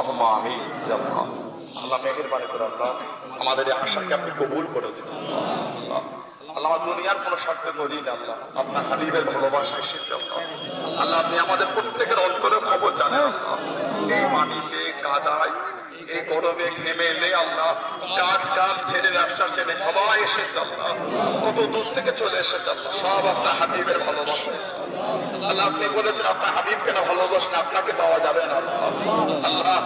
আল্লাহুম্মা আমিন। আল্লাহ মেহেরবানি করে আল্লাহ আমাদের এই আশাকে আপনি কবুল করে দিন। আল্লাহ আল্লাহ দুনিয়ার কোনো স্বার্থে করি না আল্লাহ। আপনার হাবিবের ভালোবাসা এসেছে আল্লাহ। আল্লাহ আপনি আমাদের প্রত্যেকের অন্তরে খবর জানেন আল্লাহ। এই মাটিতে কাদায়। এই গরমে ঘেমে এলে আল্লাহ। কাজ কাজ ছেড়ে ব্যবসা ছেড়ে সবাই এসেছে আল্লাহ। কত দূর থেকে চলে এসেছে আল্লাহ। সব আপনার হাবিবের ভালোবাসা। আল্লাহ, আপনি বলেছেন আপনার হাবিবকে না ভালোবাসেন আপনাকে পাওয়া যাবে না আল্লাহ।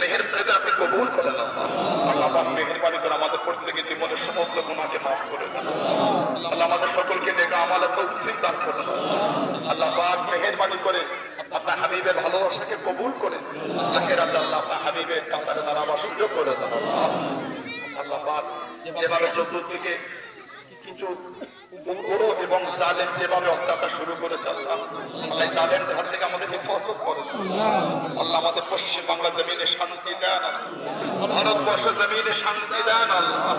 মেহের প্রেমে আপনি কবুল করেন আল্লাহ। আল্লাহ মেহেরবানি করে আমাদের প্রত্যেকের জীবনের সমস্ত গুণাকে মাফ করে দেন আল্লাহ। আমাদের সকলকে নেগা আমাদের তৌফিক দান করেন আল্লাহ। মেহেরবানি করে আপনার হাবিবের ভালোবাসাকে কবুল করে আখেরাতে আল্লাহ আপনার হাবিবের কাতারে দাঁড়াবার সুযোগ করে আল্লাহ চতুর্দিকে কিছু এবং জালেম যেভাবে অত্যাচার শুরু করেছে আল্লাহ এই জালেমদের থেকে আমাদের হেফাজত করে আল্লাহ আমাদের পশ্চিম বাংলা জমিনে শান্তি দেন ভারতবর্ষ জমিনে শান্তি দেন আল্লাহ।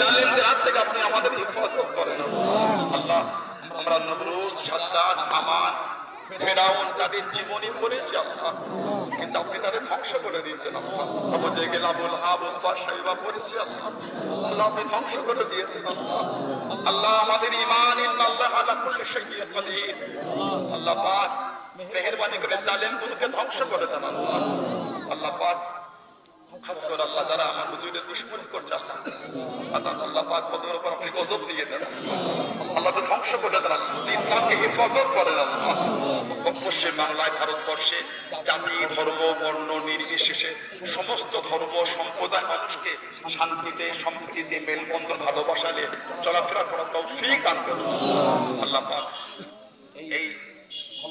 জালেমদের থেকে আপনি আমাদের হেফাজত করেন আল্লাহ। আমরা নবরুজ সাদ্দাত হামান ফেরাউন তাদের জীবনী করেছি আল্লাহ। কিন্তু আপনি তাদের ধ্বংস করে দিয়েছেন, আল্লাহ। তবে যে গেলাবুল আবুল বাসাইবা করেছি আল্লাহ। আল্লাহ আপনি ধ্বংস করে দিয়েছেন, আল্লাহ। আল্লাহ আমাদের ইমান আল্লাহ আলা কুল্লি শাইইন কাদির। আল্লাহ পাক মেহেরবানি করে জালেমগুলোকে ধ্বংস করে দেন, আল্লাহ। আল্লাহ পাক খাস করে আল্লাহ যারা আমার হুজুরের দুশ্মনী করছে, আল্লাহ। আল্লাহ আল্লাহ পাক ওদের উপর আপনি গজব দিয়ে দেন ধ্বংস করে দেন ইসলামকে হেফাজত করেন আল্লাহ পশ্চিম বাংলায় ভারতবর্ষে জাতি, ধর্ম, বর্ণ নির্বিশেষে সমস্ত ধর্ম, সম্প্রদায় মানুষকে শান্তিতে, সম্প্রীতিতে, মেলবন্ধন ভালোবাসা নিয়ে চলাফেরা করার তৌফিক দান করুন। আল্লাহ এই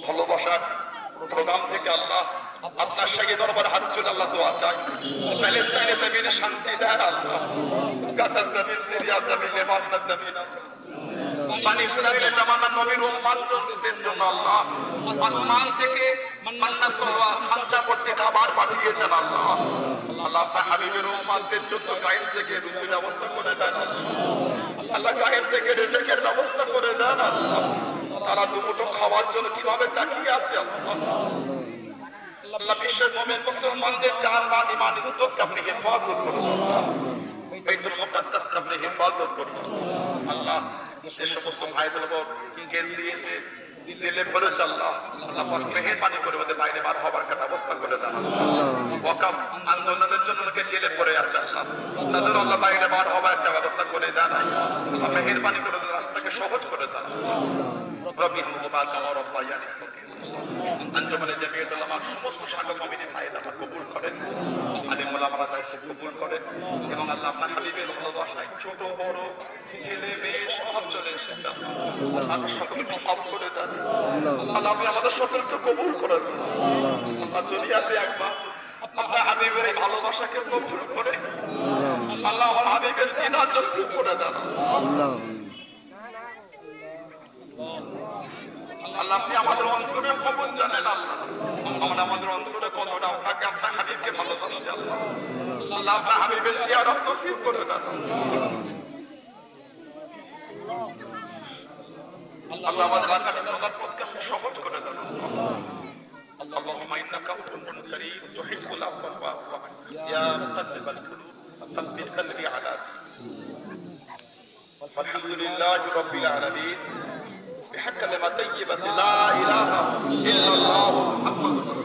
ভালোবাসার প্রোগ্রাম থেকে আল্লাহ আপনার সঙ্গে দরবার হাত জোড় আল্লাহ দোয়া চাই। প্যালেস্তাইনে জমিনে শান্তি দেন আল্লাহ। গাজার জমিন সিরিয়া জমিন, লেবাননের জমিন মানে জামানার নবীর জন্য আল্লাহ। আসমান থেকে মান্না করতে খাবার পাঠিয়েছেন আল্লাহ। আল্লাহ আপনার হাবিবের জন্য গায়ের থেকে রুজির ব্যবস্থা করে দেন আল্লাহ। গায়ের থেকে ব্যবস্থা করে দেন তারা দুমুটো খাওয়ার জন্য কীভাবে তাকিয়ে আছে আল্লাহ? আল্লাহ বিশ্বের মোমেন মুসলমানদের জান মান ইমান আপনি হেফাজত করুন। মুকাদ্দাস আপনি হেফাজত করুন। আল্লাহ যে সমস্ত ভাইদের উপর কেস দিয়েছে, জেলে পড়েছে আল্লাহ। পাক মেহেরবানি করে ওদের বাইরে বার হবার একটা ব্যবস্থা করে দেন। ওয়াকাফ আন্দোলনের জন্য ওকে জেলে পড়ে আছে আল্লাহ। তাদের আল্লাহ বাইরে বার হবার একটা ব্যবস্থা করে দেন। আল্লাহ মেহেরবানি করে রাস্তাকে সহজ করে দেন। রবি হুমা কামা রব্বায়ানি সগীরা। আঞ্জমানে জামিয়াত উলামার সমস্ত শাখা কমিটি ভাইরা আল্লাহ কবুল করেন। আলিম উলামারা দায়িত্ব কবুল করেন। এবং আল্লাহ আপনার হাবিবের ভালোবাসায় ছোট, বড়, ছেলে, মেয়ে আল্লাহ। সকলকে মাফ করে দেন। আল্লাহ। আপনি আমাদের সকলকে কবুল করে দেন আল্লাহ। দুনিয়াতে একবার আপনার হাবিবের এই ভালোবাসাকে কবুল করে আল্লাহ। আমার হাবিবের দিনার নসিব করে দেন। আল্লাহ। আপনি আমাদের অন্তরে খবর জানেন আল্লাহ। আমরা আমাদের অন্তরে কতটা আপনাকে আপনার হাবিবকে ভালোবাসি আল্লাহ। আল্লাহ আপনার হাবিবের জিয়ারত নসিব করে দেন। আল্লাহ আমাদের আকারে চলার পথকে আপনি সহজ করে দেন اللهم انك عفو كريم تحب العفو فاعف عني يا مقلب القلوب ثبت قلبي على والحمد لله رب العالمين بحق كلمة طيبة لا إله إلا الله محمد رسول